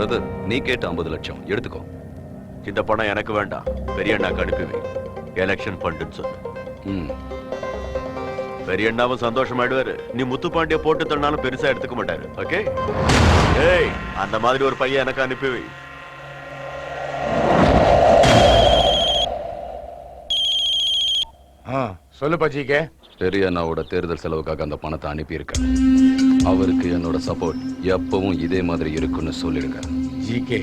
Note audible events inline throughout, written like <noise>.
Brother நீ கேட்ட ஐம்பது லட்சம். எடுத்துக்கோ. இந்த பணம் எனக்கு வேண்டாம். பெரிய அண்ணாக்கு அனுப்பிவை எலெக்ஷன் ஃபண்டுன்னு சொல்லு. ம். பெரிய அண்ணாவும் சந்தோஷமாயிடுவாரு. நீ முத்துப்பாண்டிய போட்டு தன்னாலும் பெருசா எடுத்துக்க மாட்டாரு. ஓகே? ஏய் அந்த மாதிரி ஒரு பையன் எனக்கு அனுப்பிவை சொல்லு பச்சிக்கே. பெரிய அண்ணாவோட தேர்தல் செலவுக்காக அந்த பணத்தை அனுப்பியிருக்கேன் அவருக்கு என்னோட சப்போர்ட் எப்பவும் இதே மாதிரி இருக்குன்னு சொல்லிடுங்க. ஜிகே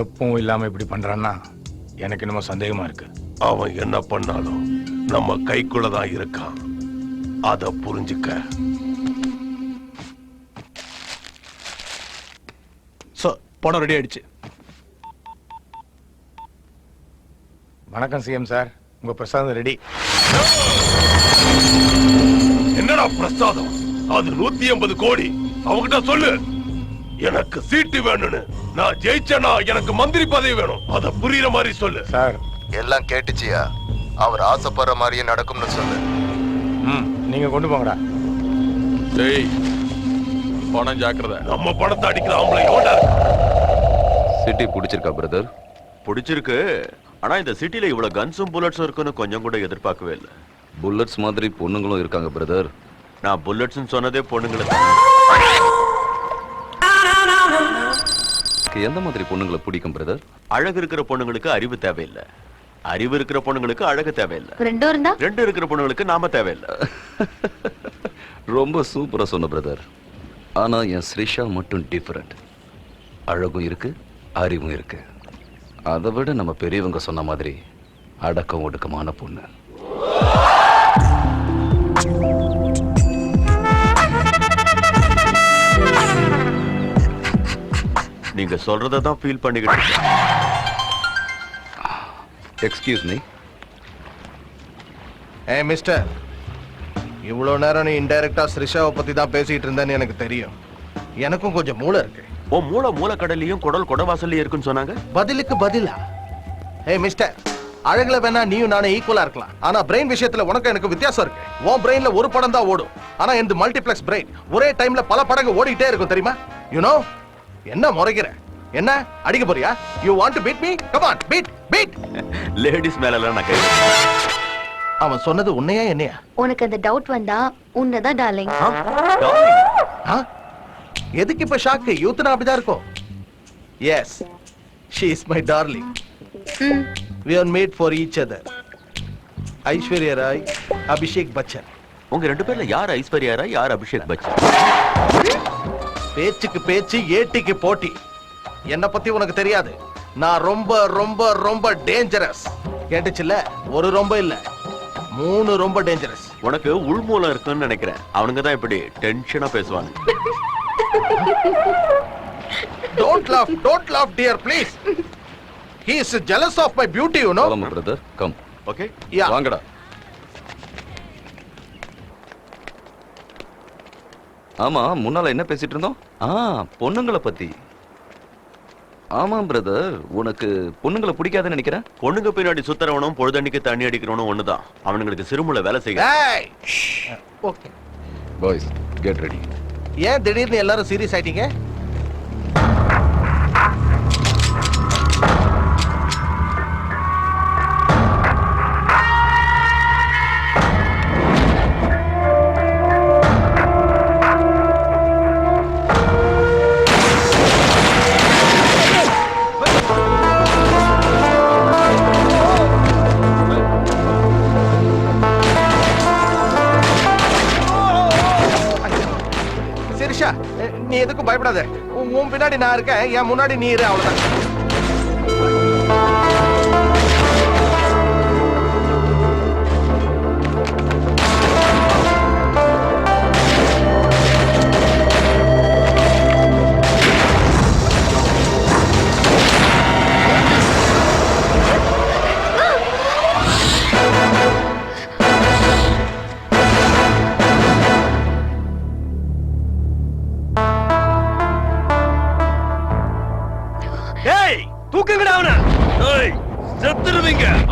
எப்பவும் இல்லாம இப்படி பண்றான்னா எனக்கு என்னமோ சந்தேகமா இருக்கு. அவன் என்ன பண்ணாலும் நம்ம கைக்குள்ள தான் இருக்கான். அத புரிஞ்சுக்க. சார் படம் ரெடி ஆயிடுச்சு. வணக்கம் சிஎம் சார். உங்க பிரசாதம் ரெடி என்னடா பிரசாதம்? அது நூத்தி எண்பது கோடி. அவகிட்ட சொல்லு. எனக்கு சீட்டு வேணும்னு. நான் ஜெயிச்சேனா எனக்கு மந்திரி பதவி வேணும். அத புரியுற மாதிரி சொல்லு. சார். எல்லாம் கேட்டுச்சியா? அவர் ஆசைப்படுற மாதிரியே நடக்கும்னு சொல்லு. ம் நீங்க கொண்டு போங்கடா. டேய் பணம் ஜாக்கிரதை. நம்ம பணத்தை அடிக்கிற ஆம்பளை எவன்டா? சிட்டி பிடிச்சிருக்கா பிரதர் பிடிச்சிருக்கு. ஆனா இந்த சிட்டில இவ்வளவு கன்ஸும் புல்லட்ஸும் இருக்குன்னு கொஞ்சம் கூட எதிர்பார்க்கவே இல்லை. புல்லட்ஸ் மாதிரி பொண்ணுங்களும் இருக்காங்க பிரதர் நான் புல்லட்ஸ்னு சொன்னதே பொண்ணுங்களுக்கு எந்த மாதிரி பொண்ணுங்களை பிடிக்கும் பிரதர் அழகு இருக்கிற பொண்ணுங்களுக்கு அறிவு தேவையில்லை. அறிவு இருக்கிற பொண்ணுங்களுக்கு அழகு தேவையில்லை. ரெண்டும் இருந்தா? ரெண்டு இருக்கிற பொண்ணுங்களுக்கு நாம தேவையில்லை. <laughs> ரொம்ப சூப்பரா சொன்ன பிரதர் ஆனா என் ஸ்ரிஷா மட்டும் டிஃபரெண்ட் அழகும் இருக்கு அறிவும் இருக்கு. அதை விட நம்ம பெரியவங்க சொன்ன மாதிரி அடக்கம் ஒடுக்கமான பொண்ணு. நீங்க சொல்றதை தான் ஃபீல் பண்ணிக்கிட்டு. எக்ஸ்கியூஸ் மீ ஏ மிஸ்டர் இவ்வளோ நேரம் நீ இன்டைரக்டா ஸ்ரிஷாவை பத்தி தான் பேசிட்டு இருந்தேன்னு எனக்கு தெரியும். எனக்கும் கொஞ்சம் மூளை இருக்கு. உன் மூளை மூலக்கடலையும் குடல் குடவாசல்லையும் இருக்குன்னு சொன்னாங்க? பதிலுக்கு பதிலா? ஏ மிஸ்டர் அழகுல வேணா நீயும் நானும் ஈக்குவலா இருக்கலாம். ஆனா பிரெயின் விஷயத்துல உனக்கு எனக்கு வித்தியாசம் இருக்கு. உன் பிரெயின்ல ஒரு படம் தான் ஓடும். ஆனா இந்த மல்டிப்ளெக்ஸ் பிரெயின் ஒரே டைம்ல பல படங்கள் ஓடிட்டே இருக்கும் தெரியுமா? யூ நோ என்ன முறைக்கிற? என்ன? அடிக்க போறியா? You want to beat me come on beat beat ladies மேல எல்லாம் நான் கை அவன் சொன்னது உன்னையா என்னையா? உனக்கு அந்த டவுட் வந்தா உன்னதான் டார்லிங் ஆ? எதுக்கு இப்ப ஷாக்கு யூத்னா அப்படிதான் இருக்கும். Yes she is my. Darling we are made for each other Aishwarya Rai Abhishek Bachchan. உங்க ரெண்டு பேர்ல யார் ஐஸ்வர்யா ராய் யார் அபிஷேக் பச்சன்? பேச்சுக்கு பேச்சு ஏட்டிக்கு போட்டி. என்ன பத்தி உனக்கு தெரியாது. நான் ரொம்ப ரொம்ப ரொம்ப டேஞ்சரஸ் கேட்டுச்சுல்ல? ஒரு ரொம்ப இல்ல. மூணு ரொம்ப டேஞ்சரஸ் உனக்கு உள்மூலம் இருக்குன்னு நினைக்கிறேன். அவனுங்க தான் இப்படி டென்ஷனா பேசுவாங்க <laughs> don't laugh don't laugh dear please he is jealous of my beauty you know கிளம்பு பிரதர் கம் ஓகே யா வாங்கடா. ஆமா முன்னால என்ன பேசிட்டு இருந்தோம்? ஆ பொண்ணுங்களை பத்தி. ஆமா பிரதர் உனக்கு பொண்ணுங்களை பிடிக்காதுன்னு நினைக்கிறேன். பொண்ணுங்க பின்னாடி சுத்துறவனும் பொழுதன்னைக்கு தண்ணி அடிக்கிறவனும் ஒண்ணுதான். அவனுங்களுக்கு சிறுமுல வேலை செய்ய. ஓகே பாய்ஸ் கெட் ரெடி ஏன் திடீர்னு எல்லாரும் சீரியஸ் ஆயிட்டீங்க? நீ எதுக்கும் பயப்படாத. உன் பின்னாடி நான் இருக்கேன் என் முன்னாடி நீ இரு அவ்வளவுதான்.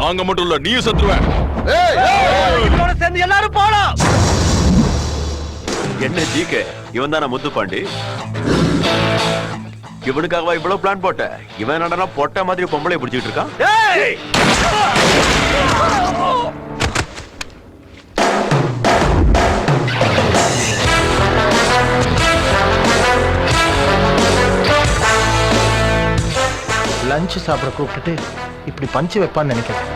நாங்க மட்டும் இல்ல நீயும் செத்துருவேன் இதோட சேர்ந்து எல்லாரும் போலாம். என்ன ஜிகே? இவன் தானே முத்துப்பாண்டி? இவனுக்காகவா இவ்வளவு பிளான் போட்ட? இவன் நடனா பொட்ட மாதிரி பொம்பளை பிடிச்சிட்டு இருக்கான். லஞ்ச் சாப்பிட கூப்பிட்டுட்டு இப்படி பஞ்சு வைப்பான்னு நினைக்கிறேன்.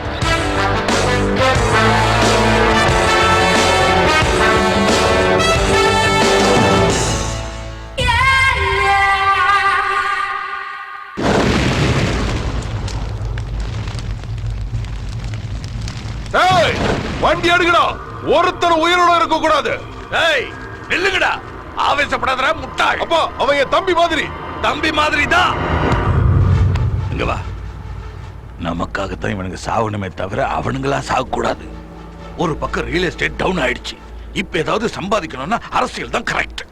ஏய் வண்டி எடுக்கடா. ஒருத்தர் உயிரோட இருக்க கூடாது ஏய் நில்லுங்கடா. ஆவேசப்படாதடா முட்டாள். அப்பா என் தம்பி மாதிரி. தம்பி மாதிரி தான் இங்க வா. நமக்காகத்தான் இவனுங்க சாகணுமே தவிர அவனுங்களா சாகக்கூடாது. ஒரு பக்கம் ரியல் எஸ்டேட் டவுன் ஆயிடுச்சு. இப்ப ஏதாவது சம்பாதிக்கணும்னா அரசியல் தான் கரெக்ட்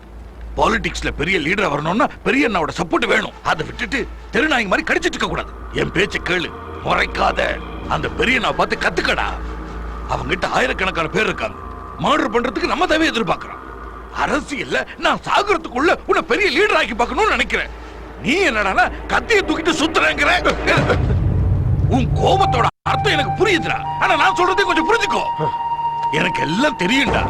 பாலிடிக்ஸ்ல பெரிய லீடர் வரணும்னா பெரிய அண்ணாவோட சப்போர்ட் வேணும். அதை விட்டுட்டு தெருநாய்ங்க மாதிரி கடிச்சிட்டு இருக்க கூடாது. என் பேச்ச கேளு முறைக்காத. அந்த பெரிய நான் பார்த்து கத்துக்கடா. அவங்கிட்ட ஆயிரக்கணக்கான பேர் இருக்காங்க. மர்டர் பண்றதுக்கு நம்ம தேவை எதிர்பார்க்கறோம் அரசியல்ல நான் சாகுறதுக்குள்ள உன்னை பெரிய லீடர் ஆக்கி பார்க்கணும்னு நினைக்கிறேன். நீ என்னடான்னா கத்தியை தூக்கிட்டு சுத்துறேங்கிற. உன் கோபத்தோட அர்த்தம் எனக்கு புரியுதுடா. ஆனா நான் சொல்றதை கொஞ்சம் புரிஞ்சுக்கோ. எனக்கு எல்லாம் தெரியும்டா.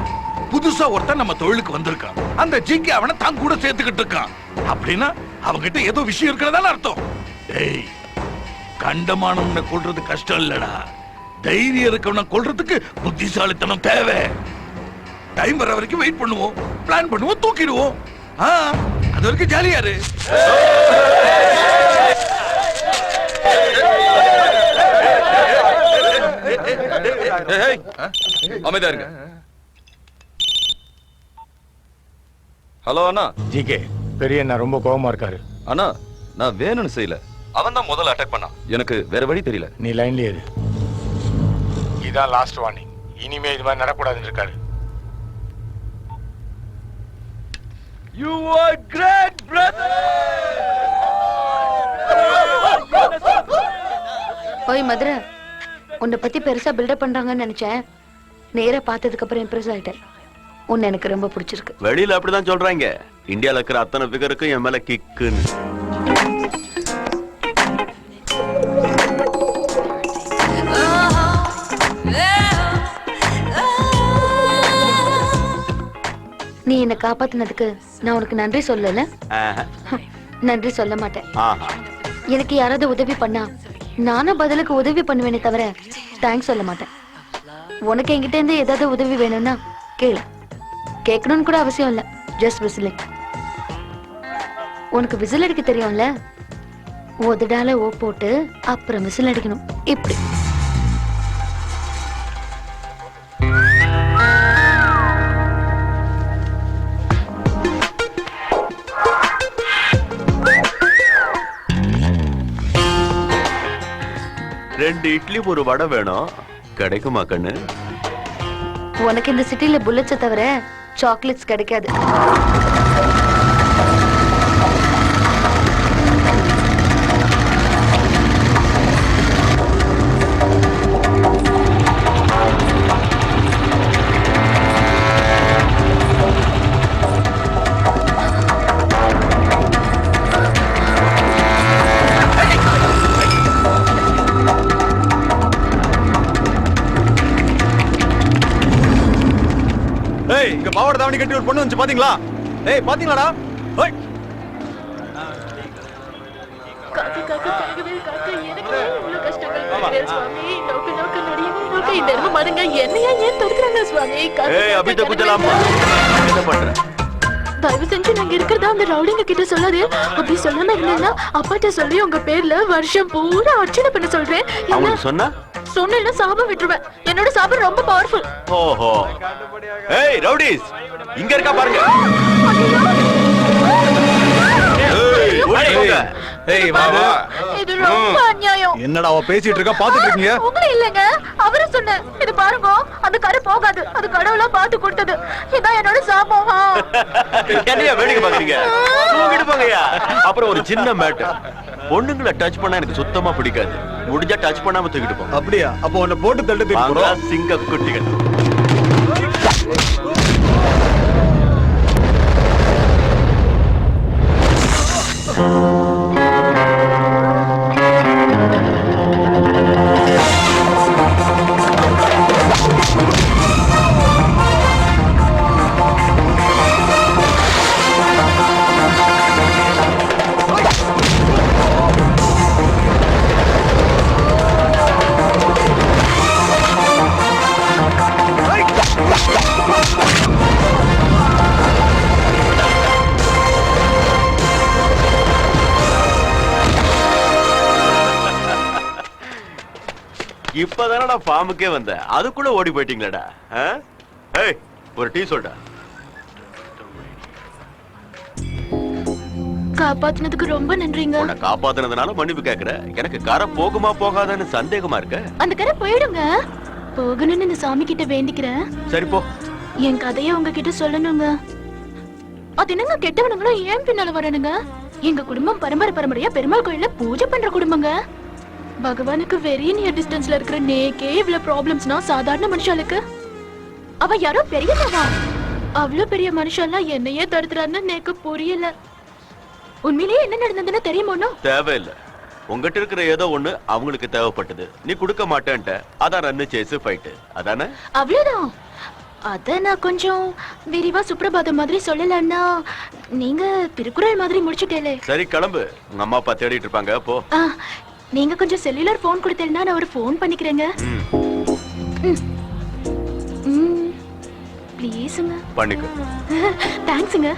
புதுசா ஒருத்தன் நம்ம தொழிலுக்கு வந்திருக்கான். அந்த ஜிங்கி அவனை தான் கூட சேர்த்துக்கிட்டு இருக்கான். அப்படின்னா அவங்கிட்ட ஏதோ விஷயம் இருக்கிறதால அர்த்தம். டேய் கண்டமானவனை கொல்றது கஷ்டம் இல்லடா. தைரியம் இருக்கவனை கொல்றதுக்கு புத்திசாலித்தனம் தேவை. டைம் வர வரைக்கும் வெயிட் பண்ணுவோம். பிளான் பண்ணுவோம் தூக்கிடுவோம். ஆ, அது வரைக்கும் ஜாலியா இரு அமைதியா இருங்க. ஹலோ அண்ணா. ஜிகே பெரிய அண்ணா ரொம்ப கோவமா இருக்காரு. அண்ணா நான் வேணும்னு செய்யல. அவன் தான் முதல்ல அட்டாக் பண்ணான். எனக்கு வேற வழி தெரியல. நீ லைன்லயே இரு இதான் லாஸ்ட் வார்னிங் இனிமே இது மாதிரி நடக்கூடாதுன்னு இருக்காரு. யூ ஆர் கிரேட் பிரதர் ஓய் மதுரை. உன்னை பத்தி பெருசா பில்டப் பண்றாங்கன்னு நினைச்சேன். நேரா பார்த்ததுக்கு அப்புறம் இம்ப்ரெஸ் ஆயிட்டேன். உன்னை எனக்கு ரொம்ப பிடிச்சிருக்கு. வெளியில அப்படிதான் சொல்றாங்க. இந்தியால இருக்கிற அத்தனை ஃபிகருக்கும் என் மேல கிக்குன்னு நீ என்னை காப்பாத்தினதுக்கு நான் உனக்கு நன்றி சொல்லல. நன்றி சொல்ல மாட்டேன். எனக்கு யாராவது உதவி பண்ணா நானும் பதிலுக்கு உதவி பண்ணுவேனே தவிர தேங்க்ஸ் சொல்ல மாட்டேன். உனக்கு என்கிட்ட இருந்து ஏதாவது உதவி வேணும்னா கேளு. கேட்கணும்னு கூட அவசியம் இல்ல. ஜஸ்ட் விசிலிங் உனக்கு விசில் அடிக்க தெரியும்ல? உதடால ஓ போட்டு அப்புறம் விசில் அடிக்கணும். இப்படி. ரெண்டு இட்லி ஒரு வடை வேணும் கிடைக்குமா கண்ணு? உனக்கு இந்த சிட்டில புல்லட்ஸை தவிர சாக்லேட்ஸ் கிடைக்காது. தாவணி கட்டி ஒரு பொண்ணு வந்து பாத்தீங்களா? ஏய் பாத்தீங்களாடா? ஏய் காக்க காக்க தங்கவே காக்க எனக்கு இவ்வளவு கஷ்டங்கள் வருது சுவாமி. நோக்கு நோக்கு நொடியுமே நோக்க இந்த எருமை மாடுங்க என்னையா ஏன் தடுக்கிறாங்க சுவாமி? ஏய் கடவுளே. குச்சலாமா என்ன பண்ற? தயவு செஞ்சு நாங்க இருக்கிறதா அந்த ரவுடிங்க கிட்ட சொல்லாது. அப்படி சொல்லாம இருந்தேன்னா அப்பாட்ட சொல்லி உங்க பேர்ல வருஷம் பூரா அர்ச்சனை பண்ண சொல்றேன். சொன்னா? சொன்னா சாபம் விட்டுருவேன். என்னோட சாபம் ரொம்ப பவர்ஃபுல் ஓஹோ. ஏய் ரவுடிஸ் இங்க இருக்கா பாருங்க. ஏய், இது ரொம்ப அநியாயம். என்னடா அவ பேசிட்டு இருக்கா? பாத்துட்டு இருக்கீங்க? உங்களை இல்லைங்க. அவரை சொன்னேன் இது பாருங்க அந்த கரு போகாது. அது கடவுளா பார்த்து கொடுத்தது. இதான் என்னோட சாபம். என்னையா வேடிக்கை பாக்குறீங்க போங்கய்யா. அப்புறம் ஒரு சின்ன பொண்ணுங்களை டச் பண்ணா எனக்கு சுத்தமா பிடிக்காது. முடிஞ்சா டச் பண்ணாம தூக்கிட்டு போங்க அப்படியா? அப்போ உன்னை போட்டு தள்ளிட்டு தூக்கி வாங்க போறோம். சிங்க குட்டிகள். இப்பதானடா ஃபார்முக்கே வந்த. அதுக்குள்ள ஓடி போயிட்டீங்களேடா? ஏய் ஒரு டீ சொல்டா. காப்பாத்தினதுக்கு ரொம்ப நன்றிங்க. உன்னை காப்பாத்துனதுனால மன்னிப்பு கேக்குற. எனக்கு கரை போகுமா போகாதான்னு சந்தேகமா இருக்க. அந்த கரை போயிடுங்க. போகணும்னு இந்த சாமி கிட்ட வேண்டிக்கிறேன். சரி போ. என் கதைய உங்ககிட்ட சொல்லணுங்க. அது என்னங்க கெட்டவனுங்களும் ஏன் பின்னால வரணுங்க? எங்க குடும்பம் பரம்பரை பரம்பரையா பெருமாள் கோயில்ல பூஜை பண்ற குடும்பங்க. பகவானுக்கு வெரி நியர் டிஸ்டன்ஸ்ல இருக்கிற நேக்கே இவ்வளவு ப்ராப்ளம்ஸ்னா சாதாரண மனுஷாளுக்கு. அவ யாரோ பெரியவா? அவ்வளவு பெரிய மனுஷாலாம் என்னையே தடுத்துறான்னு நேக்கு புரியல. உண்மையிலேயே என்ன நடந்ததுன்னு தெரியுமோனோ தேவையில்லை. உங்ககிட்ட இருக்கிற ஏதோ ஒண்ணு அவங்களுக்கு தேவைப்பட்டது. நீ கொடுக்க மாட்டேன்ட்ட. அதான் ரன்னு சேஸ் ஃபைட்டு அதானே? அவ்வளவுதான். அத நான் கொஞ்சம் விரிவா சுப்ரபாதம் மாதிரி சொல்லலன்னா நீங்க திருக்குறள் மாதிரி முடிச்சுட்டேலே. சரி கிளம்பு. உங்க அம்மா அப்பா தேடிட்டு இருப்பாங்க. போ. நீங்க கொஞ்சம் செல்லுலர் போன் கொடுத்தீங்கன்னா நான் ஒரு ஃபோன் பண்ணிக்கிறேங்க. ப்ளீஸுங்க பண்ணிக்க. தேங்க்ஸுங்க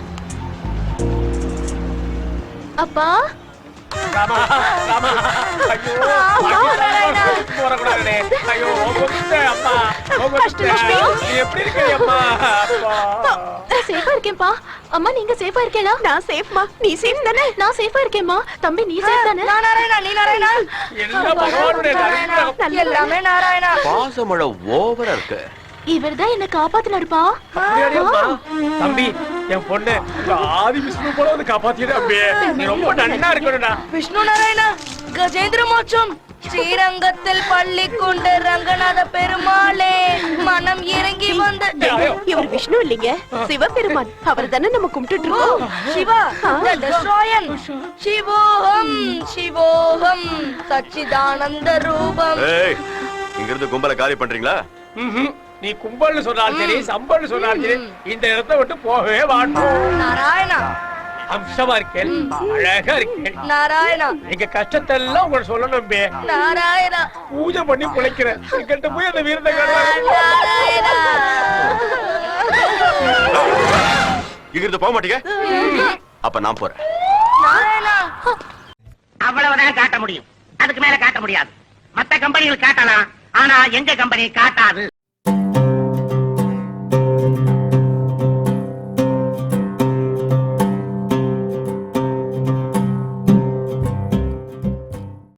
அப்பா. நான் சேஃபா இருக்கேன்ப்பா. அம்மா நீங்க சேஃபா இருக்கேளா நான் சேஃப்மா நீ சேஃப் தானே? நான் சேஃபா இருக்கேன்மா. தம்பி நீ சேஃப் தானே? நான் நாராயணா நீ நாராயணா? எல்லாமே நாராயணா. பாசமழை ஓவரா இருக்கு. இவர்தான் என்ன காப்பாத்தினாருப்பா. தம்பி என் பொண்ணு. ஆதி விஷ்ணு போல வந்து காப்பாத்திடு அம்பி நீ ரொம்ப நன்னா இருக்கணும்டா. விஷ்ணு நாராயணா கஜேந்திர மோட்சம். ஸ்ரீரங்கத்தில் பள்ளி கொண்ட ரங்கநாத பெருமாளே மனம் இறங்கி வந்து இவர் விஷ்ணு இல்லைங்க. சிவபெருமான். அவர் தானே நம்ம கும்பிட்டுட்டு இருக்கோம் சிவா. சிவோகம் சிவோகம் சச்சிதானந்த ரூபம். இங்க இருந்து கும்பல காலி பண்றீங்களா. நீ கும்பல்னு சொன்னாலும் சரி சம்பல்னு சொன்னாலும் சரி இந்த இடத்தை விட்டு போகவே மாட்டோம். நாராயணா. அம்சமா இருக்கேன் அழகா இருக்கேன். நாராயணா. எங்க கஷ்டத்தை எல்லாம் உங்களை சொல்லணும் பே. நாராயணா. பூஜை பண்ணி பிழைக்கிறேன் எங்கிட்ட போய் அந்த வீரத்தை காட்டுறேன் நாராயணா. இங்க இருந்து போக மாட்டீங்க? அப்ப நான் போறேன். நாராயணா. அவ்வளவுதான் காட்ட முடியும். அதுக்கு மேல காட்ட முடியாது. மத்த கம்பெனிகள் காட்டலாம். ஆனா எங்க கம்பெனி காட்டாது?